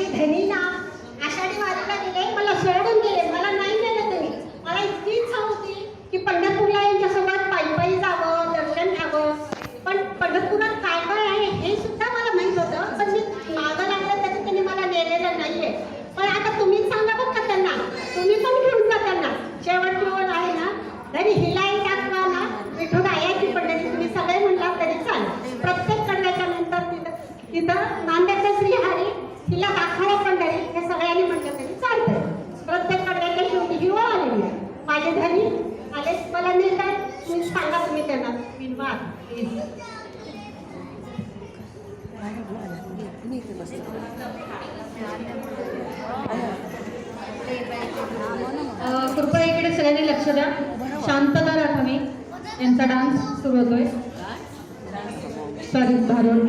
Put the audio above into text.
माझे धनी ना आषाढी वारीला गेले मला सोडून गेले. मला नाही नेलं त्यांनी मला इतकी इच्छा होती की पंढरपूरला यांच्यासोबत पायी पायी जावं दर्शन घ्यावं. पण पंढरपुरात काय काय आहे हे सुद्धा मला माहीत होतं. पण मी मागं लागलं तरी त्यांनी मला नेलेलं नाहीये. पण आता तुम्हीच सांगा बघ का त्यांना. तुम्ही पण घेऊन जा त्यांना. शेवट शेवट आहे ना. तरी हिलाही दाखवा ना विठून आयाची पंढरी तुम्ही सगळे म्हणला तरी चालेल. प्रत्येक कडव्याच्या नंतर तिथं तिथं नांद श्रीहरी तिला दाखवा पंढरी हे सगळ्यांनी म्हटलं तरी चालतं प्रत्येक कडव्याच्या शेवटी ही आलेली आले माझे धनी आले मला नेतात तुम्ही सांगा तुम्ही त्यांना. विनवा कृपया इकडे सगळ्यांनी लक्ष द्या. शांतता राखावी यांचा डान्स सुरू होतोय. सॉरी भारून